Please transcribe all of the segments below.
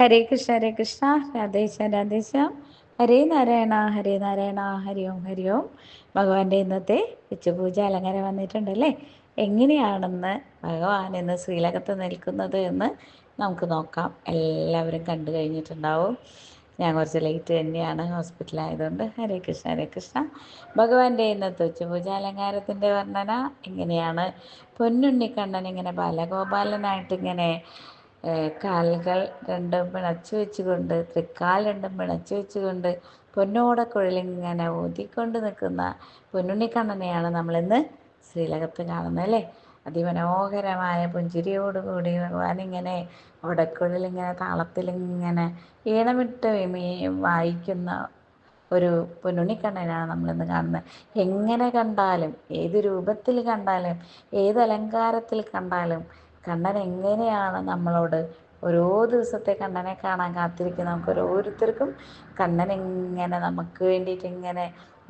ഹരേ കൃഷ്ണ ഹരേ കൃഷ്ണ. രാധേശ രാധേശ ഹരേ നാരായണ ഹരേ നാരായണ ഹരി ഓം ഹരി ഓം ഭഗവാന്റെ ഇന്നത്തെ ഉച്ചപൂജ അലങ്കാരം വന്നിട്ടുണ്ടല്ലേ എങ്ങനെയാണെന്ന് ഭഗവാൻ ഇന്ന് ശ്രീലകത്ത് നിൽക്കുന്നത് എന്ന് നമുക്ക് നോക്കാം. എല്ലാവരും കണ്ടു കഴിഞ്ഞിട്ടുണ്ടാവും. ഞാൻ കുറച്ച് ലേറ്റ് തന്നെയാണ് ഹോസ്പിറ്റലായതുകൊണ്ട് ഹരേ കൃഷ്ണ ഹരേ കൃഷ്ണ. ഭഗവാന്റെ ഇന്നത്തെ ഉച്ചപൂജ അലങ്കാരത്തിന്റെ വർണന എങ്ങനെയാണ്? പൊന്നുണ്ണിക്കണ്ണൻ ഇങ്ങനെ ബാലഗോപാലനായിട്ട് ഇങ്ങനെ കാലുകൾ രണ്ടും പിണച്ചു വെച്ചുകൊണ്ട് തൃക്കാൽ രണ്ടും പിണച്ചു വെച്ചുകൊണ്ട് പൊന്നോടക്കുഴലിങ്ങനെ ഊതിക്കൊണ്ട് നിൽക്കുന്ന പൊന്നുണ്ണിക്കണ്ണനെയാണ് നമ്മളിന്ന് ശ്രീലകത്ത് കാണുന്നത് അല്ലേ? അതിമനോഹരമായ പുഞ്ചിരിയോടുകൂടി ഭഗവാൻ ഇങ്ങനെ ഓടക്കുഴലിങ്ങനെ താളത്തിലിങ്ങനെ ഈണമിട്ട് വായിക്കുന്ന ഒരു പൊന്നുണ്ണിക്കണ്ണനാണ് നമ്മളിന്ന് കാണുന്നത്. എങ്ങനെ കണ്ടാലും ഏത് രൂപത്തിൽ കണ്ടാലും ഏത് അലങ്കാരത്തിൽ കണ്ടാലും കണ്ണൻ എങ്ങനെയാണ് നമ്മളോട് ഓരോ ദിവസത്തെ കണ്ണനെ കാണാൻ കാത്തിരിക്കുന്ന നമുക്ക് ഓരോരുത്തർക്കും കണ്ണൻ ഇങ്ങനെ നമുക്ക് വേണ്ടിയിട്ട് ഇങ്ങനെ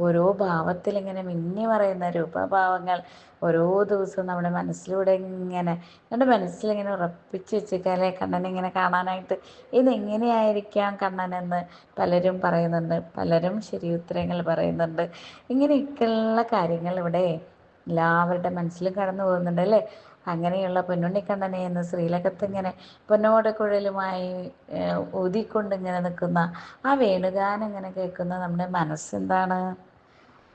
ഓരോ ഭാവത്തിൽ ഇങ്ങനെ മിന്നി പറയുന്ന രൂപഭാവങ്ങൾ ഓരോ ദിവസവും നമ്മുടെ മനസ്സിലൂടെ ഇങ്ങനെ നമ്മുടെ മനസ്സിലിങ്ങനെ ഉറപ്പിച്ച് വെച്ചേക്കാലേ കണ്ണൻ ഇങ്ങനെ കാണാനായിട്ട് ഇനി എങ്ങനെയായിരിക്കാം കണ്ണനെന്ന് പലരും പറയുന്നുണ്ട് പലരും ശരി ഉത്തരങ്ങൾ പറയുന്നുണ്ട്. ഇങ്ങനെയൊക്കെയുള്ള കാര്യങ്ങൾ ഇവിടെ എല്ലാവരുടെ മനസ്സിലും കടന്നു പോകുന്നുണ്ട് അല്ലേ? അങ്ങനെയുള്ള പൊന്നുണ്ണിക്കണ്ണനെ എന്ന് ശ്രീലകത്ത് ഇങ്ങനെ പൊന്നോട് കുഴലുമായി ഏഹ്, ഊതിക്കൊണ്ട് ഇങ്ങനെ നിൽക്കുന്ന ആ വേണുഗാനം ഇങ്ങനെ കേൾക്കുന്ന നമ്മുടെ മനസ്സെന്താണ്?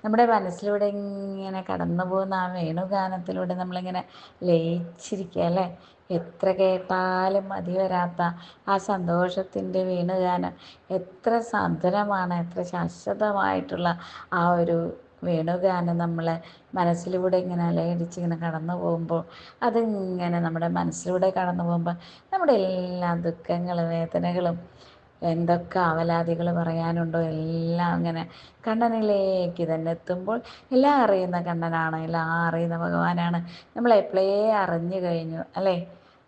നമ്മുടെ മനസ്സിലൂടെ ഇങ്ങനെ കടന്നു പോകുന്ന ആ വേണുഗാനത്തിലൂടെ നമ്മളിങ്ങനെ ലയിച്ചിരിക്കുക അല്ലേ? എത്ര കേട്ടാലും മതി വരാത്ത ആ സന്തോഷത്തിന്റെ വേണുഗാനം എത്ര സാന്ത്വനമാണ് എത്ര ശാശ്വതമായിട്ടുള്ള ആ ഒരു വേണുഗാനം നമ്മളെ മനസ്സിലൂടെ ഇങ്ങനെ അലയടിച്ച് ഇങ്ങനെ കടന്നു പോകുമ്പോൾ അതിങ്ങനെ നമ്മുടെ മനസ്സിലൂടെ കടന്നു പോകുമ്പോൾ നമ്മുടെ എല്ലാ ദുഃഖങ്ങളും വേദനകളും എന്തൊക്കെ അവലാദികൾ പറയാനുണ്ടോ എല്ലാം അങ്ങനെ കണ്ണനിലേക്ക് തന്നെ എത്തുമ്പോൾ എല്ലാം അറിയുന്ന കണ്ണനാണ് എല്ലാം അറിയുന്ന ഭഗവാനാണ്. നമ്മളെപ്പോഴേ അറിഞ്ഞു കഴിഞ്ഞു അല്ലേ?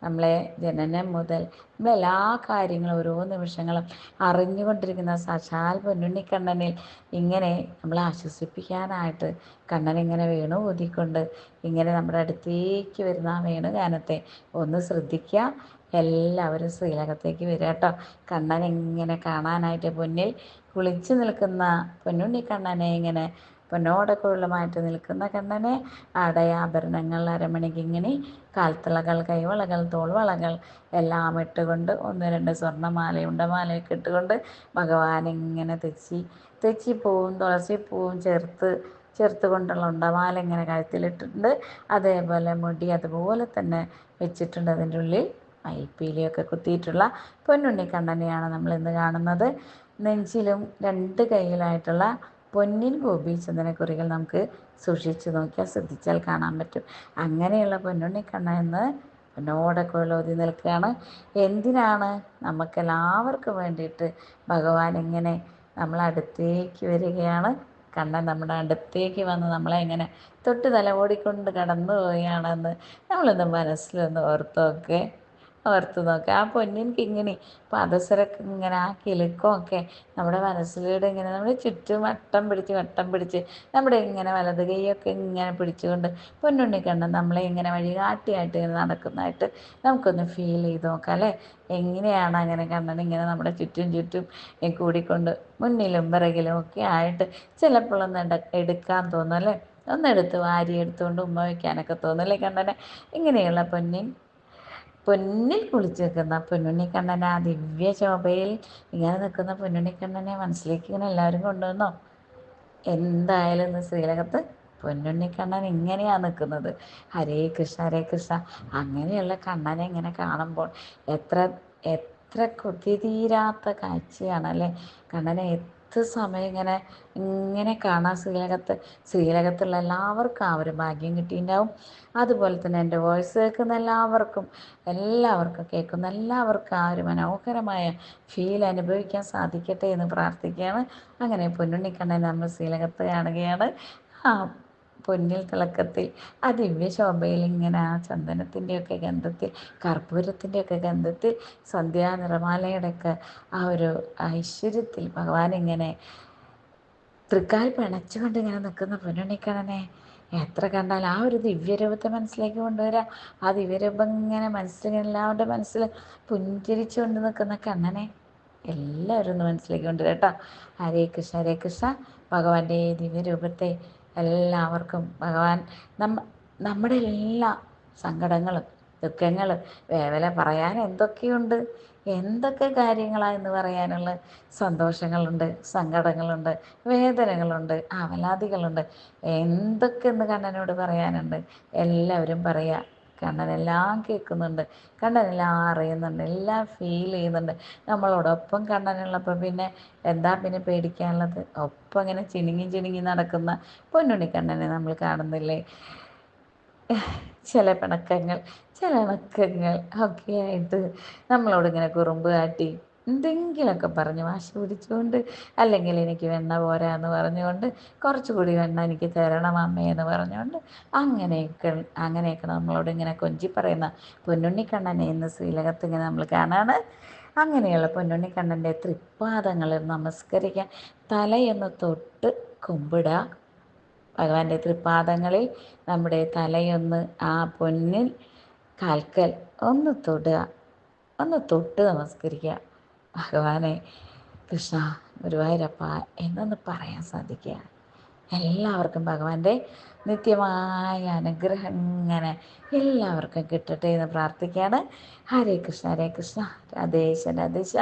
നമ്മളെ ജനനം മുതൽ നമ്മളെല്ലാ കാര്യങ്ങളും ഓരോ നിമിഷങ്ങളും അറിഞ്ഞുകൊണ്ടിരിക്കുന്ന സാക്ഷാൽ പൊന്നുണ്ണിക്കണ്ണനിൽ ഇങ്ങനെ നമ്മളെ ആശ്വസിപ്പിക്കാനായിട്ട് കണ്ണൻ ഇങ്ങനെ വേണു ഊതിക്കൊണ്ട് ഇങ്ങനെ നമ്മുടെ അടുത്തേക്ക് വരുന്ന ആ വേണുഗാനത്തെ ഒന്ന് ശ്രദ്ധിക്കുക എല്ലാവരും ശ്രീലകത്തേക്ക് വരിക കേട്ടോ. കണ്ണൻ ഇങ്ങനെ കാണാനായിട്ട് പൊന്നിൽ കുളിച്ചു നിൽക്കുന്ന പൊന്നുണ്ണി കണ്ണനെ ഇങ്ങനെ പൊന്നോടക്കുള്ളുമായിട്ട് നിൽക്കുന്ന കണ്ണനെ ആടയാഭരണങ്ങൾ അരമണിക്ക് ഇങ്ങനെ കാൽത്തളകൾ കൈവളകൾ തോൾവളകൾ എല്ലാം ഇട്ടുകൊണ്ട് ഒന്ന് രണ്ട് സ്വർണമാല ഉണ്ടമാലയൊക്കെ ഇട്ടുകൊണ്ട് ഭഗവാൻ ഇങ്ങനെ തെച്ചി തെച്ചിപ്പൂവും തുളസിപ്പൂവും ചേർത്ത് ചേർത്ത് കൊണ്ടുള്ള ഉണ്ടമാല ഇങ്ങനെ കഴുത്തിലിട്ടിട്ടുണ്ട്. അതേപോലെ മുടി അതുപോലെ തന്നെ വെച്ചിട്ടുണ്ട്. അതിന്റെ ഉള്ളിൽ മയിപ്പീലിയൊക്കെ കുത്തിയിട്ടുള്ള പൊന്നുണ്ണിക്കണ്ണനെയാണ് നമ്മൾ ഇന്ന് കാണുന്നത്. നെഞ്ചിലും രണ്ട് കൈയിലായിട്ടുള്ള പൊന്നിൻ ഗോപി ചന്ദനക്കുറികൾ നമുക്ക് സൂക്ഷിച്ചു നോക്കിയാൽ ശ്രദ്ധിച്ചാൽ കാണാൻ പറ്റും. അങ്ങനെയുള്ള പൊന്നുണ്ണിക്കണ്ണൻ എന്ന് പൊന്നോടക്കുഴലോതി നിൽക്കുകയാണ്. എന്തിനാണ് നമുക്കെല്ലാവർക്കും വേണ്ടിയിട്ട് ഭഗവാൻ ഇങ്ങനെ നമ്മളടുത്തേക്ക് വരികയാണ്? കണ്ണൻ നമ്മുടെ അടുത്തേക്ക് വന്ന് നമ്മളെ ഇങ്ങനെ തൊട്ട് തല ഓടിക്കൊണ്ട് കടന്നു പോവുകയാണെന്ന് നമ്മളൊന്ന് മനസ്സിലൊന്ന് ഓർത്ത് ഓർത്ത് നോക്കുക ആ പൊന്നിൻ ഇങ്ങനെ പദസരൊക്കെ ഇങ്ങനെ ആ കിലുക്കമൊക്കെ നമ്മുടെ മനസ്സിലൂടെ ഇങ്ങനെ നമ്മൾ ചുറ്റും വട്ടം പിടിച്ച് വട്ടം പിടിച്ച് നമ്മുടെ ഇങ്ങനെ വലത് കൈയൊക്കെ ഇങ്ങനെ പിടിച്ചുകൊണ്ട് പൊന്നുണ്ണിക്കണ്ണൻ നമ്മളെ ഇങ്ങനെ വഴികാട്ടിയായിട്ട് ഇങ്ങനെ നടക്കുന്നതായിട്ട് നമുക്കൊന്ന് ഫീൽ ചെയ്ത് നോക്കാം അല്ലേ? എങ്ങനെയാണ് അങ്ങനെ കണ്ണൻ ഇങ്ങനെ നമ്മുടെ ചുറ്റും ചുറ്റും കൂടിക്കൊണ്ട് മുന്നിലും പിറകിലും ഒക്കെ ആയിട്ട് ചിലപ്പോഴൊന്ന് എടു എടുക്കാൻ തോന്നും അല്ലേ? ഒന്നെടുത്ത് വാരി എടുത്തുകൊണ്ട് ഉമ്മ വയ്ക്കാനൊക്കെ തോന്നും അല്ലേ കണ്ണനെ? ഇങ്ങനെയുള്ള പൊന്നിൻ പൊന്നിൽ കുളിച്ച് നിൽക്കുന്ന പൊന്നുണ്ണിക്കണ്ണനെ ആ ദിവ്യ ശോഭയിൽ ഇങ്ങനെ നിൽക്കുന്ന പൊന്നുണ്ണിക്കണ്ണനെ മനസ്സിലേക്ക് ഇങ്ങനെ എല്ലാവരും കൊണ്ടുവന്നോ? എന്തായാലും ഇന്ന് ശ്രീലകത്ത് പൊന്നുണ്ണിക്കണ്ണൻ ഇങ്ങനെയാണ് നിൽക്കുന്നത്. ഹരേ കൃഷ്ണ ഹരേ കൃഷ്ണ. അങ്ങനെയുള്ള കണ്ണനെ ഇങ്ങനെ കാണുമ്പോൾ എത്ര എത്ര കൊതി തീരാത്ത കാഴ്ചയാണ് അല്ലേ കണ്ണനെ എത്ര സമയം ഇങ്ങനെ ഇങ്ങനെ കാണാം ശ്രീലകത്ത് ശ്രീലകത്തുള്ള എല്ലാവർക്കും ആ ഒരു ഭാഗ്യം കിട്ടിയിട്ടുണ്ടാവും. അതുപോലെ തന്നെ എന്റെ വോയിസ് കേൾക്കുന്ന എല്ലാവർക്കും എല്ലാവർക്കും കേൾക്കുന്ന എല്ലാവർക്കും ആ ഒരു മനോഹരമായ ഫീൽ അനുഭവിക്കാൻ സാധിക്കട്ടെ എന്ന് പ്രാർത്ഥിക്കുകയാണ്. അങ്ങനെ പൊന്നുണ്ണിക്കണ്ണൻ നമ്മൾ ശ്രീലകത്ത് കാണുകയാണ്. ആ പൊന്നിൽ തിളക്കത്തിൽ ആ ദിവ്യ ശോഭയിൽ ഇങ്ങനെ ആ ചന്ദനത്തിന്റെയൊക്കെ ഗന്ധത്തിൽ കർപ്പൂരത്തിന്റെയൊക്കെ ഗന്ധത്തിൽ സന്ധ്യാ നിറമാലയുടെയൊക്കെ ആ ഒരു ഐശ്വര്യത്തിൽ ഭഗവാൻ ഇങ്ങനെ തൃക്കാൽ പിണച്ചുകൊണ്ട് ഇങ്ങനെ നിൽക്കുന്ന പൊന്നുണ്ണിക്കണനെ എത്ര കണ്ടാൽ ആ ഒരു ദിവ്യരൂപത്തെ മനസ്സിലേക്ക് കൊണ്ടുവരാം. ആ ദിവ്യരൂപം ഇങ്ങനെ മനസ്സിൽ എല്ലാവരുടെ മനസ്സിൽ പുഞ്ചിരിച്ചുകൊണ്ട് നിൽക്കുന്ന കണ്ണനെ എല്ലാവരും ഒന്ന് മനസ്സിലേക്ക് കൊണ്ടുവരാം കേട്ടോ ഹരേ കൃഷ്ണ ഹരേ കൃഷ്ണ. ഭഗവാന്റെ ദിവ്യരൂപത്തെ എല്ലാവർക്കും ഭഗവാൻ നമ്മ നമ്മുടെ എല്ലാ സങ്കടങ്ങളും ദുഃഖങ്ങൾ വേവല പറയാൻ എന്തൊക്കെയുണ്ട്? എന്തൊക്കെ കാര്യങ്ങളാണ് എന്ന് പറയാനുള്ള സന്തോഷങ്ങളുണ്ട് സങ്കടങ്ങളുണ്ട് വേദനകളുണ്ട് ആവലാതികളുണ്ട്. എന്തൊക്കെ എന്ന് കണ്ണനോട് പറയാനുണ്ട്? എല്ലാവരും പറയുക കണ്ണനെല്ലാം കേൾക്കുന്നുണ്ട്. കണ്ണനെല്ലാം അറിയുന്നുണ്ട്. എല്ലാം ഫീൽ ചെയ്യുന്നുണ്ട്. നമ്മളോടൊപ്പം കണ്ണനുള്ളപ്പോൾ പിന്നെ എന്താ പിന്നെ പേടിക്കാനുള്ളത്? ഒപ്പം ഇങ്ങനെ ചിണുങ്ങി ചിണുങ്ങി നടക്കുന്ന പൊന്നുണ്ണി കണ്ണനെ നമ്മൾ കാണുന്നില്ലേ? ചില പിണക്കങ്ങൾ ചില ഇണക്കങ്ങൾ ഒക്കെ ആയിട്ട് നമ്മളോട് ഇങ്ങനെ കുറുമ്പ് കാട്ടി എന്തെങ്കിലുമൊക്കെ പറഞ്ഞ്. വാശി പിടിച്ചുകൊണ്ട് അല്ലെങ്കിൽ എനിക്ക് വെണ്ണ പോരാ എന്ന് പറഞ്ഞുകൊണ്ട് കുറച്ചുകൂടി വെണ്ണ എനിക്ക് തരണം അമ്മേ എന്ന് പറഞ്ഞുകൊണ്ട് അങ്ങനെയൊക്കെ അങ്ങനെയൊക്കെ നമ്മളോട് ഇങ്ങനെ കൊഞ്ചി പറയുന്ന പൊന്നുണ്ണിക്കണ്ണനെ ഇന്ന് ശ്രീലകത്ത് ഇങ്ങനെ നമ്മൾ കാണാണ്. അങ്ങനെയുള്ള പൊന്നുണ്ണിക്കണ്ണന്റെ തൃപ്പാദങ്ങളിൽ നമസ്കരിക്കാൻ തലയൊന്ന് തൊട്ട് കുമ്പിടുക ഭഗവാന്റെ തൃപ്പാദങ്ങളിൽ നമ്മുടെ തലയൊന്ന് ആ പൊന്നിൽ കാൽക്കൽ ഒന്ന് തൊടുക ഒന്ന് തൊട്ട് നമസ്കരിക്കുക. ഭഗവാനെ കൃഷ്ണ ഗുരുവായൂരപ്പ എന്നൊന്ന് പറയാൻ സാധിക്കുക എല്ലാവർക്കും ഭഗവാന്റെ നിത്യമായ അനുഗ്രഹം ഇങ്ങനെ എല്ലാവർക്കും കിട്ടട്ടെ എന്ന് പ്രാർത്ഥിക്കുകയാണ്. ഹരേ കൃഷ്ണ ഹരേ കൃഷ്ണ രാധേശ രാധേശ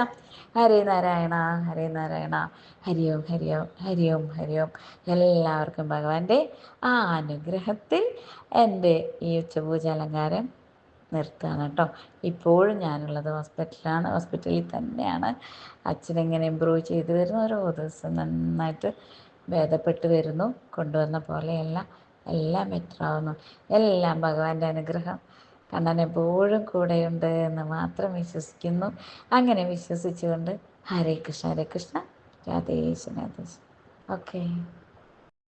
ഹരേ നാരായണ ഹരേ നാരായണ ഹരി ഓം ഹരി ഓം ഹരി ഓം ഹരി ഓം എല്ലാവർക്കും ഭഗവാന്റെ ആ അനുഗ്രഹത്തിൽ എന്റെ ഈ ഉച്ചപൂജ അലങ്കാരം നിർത്തുകയാണ് കേട്ടോ. ഇപ്പോഴും ഞാനുള്ളത് ഹോസ്പിറ്റലാണ് ഹോസ്പിറ്റലിൽ തന്നെയാണ്. അച്ഛനിങ്ങനെ ഇമ്പ്രൂവ് ചെയ്ത് വരുന്നു. ഓരോ ദിവസം നന്നായിട്ട് ഭേദപ്പെട്ട് വരുന്നു. കൊണ്ടുവന്ന പോലെയല്ല. എല്ലാം ബെറ്ററാവുന്നു എല്ലാം ഭഗവാന്റെ അനുഗ്രഹം. കണ്ണൻ എപ്പോഴും കൂടെയുണ്ട് എന്ന് മാത്രം വിശ്വസിക്കുന്നു. അങ്ങനെ വിശ്വസിച്ചുകൊണ്ട് ഹരേ കൃഷ്ണ ഹരേ കൃഷ്ണ. രാധേശ് രാധേശ് ഓക്കെ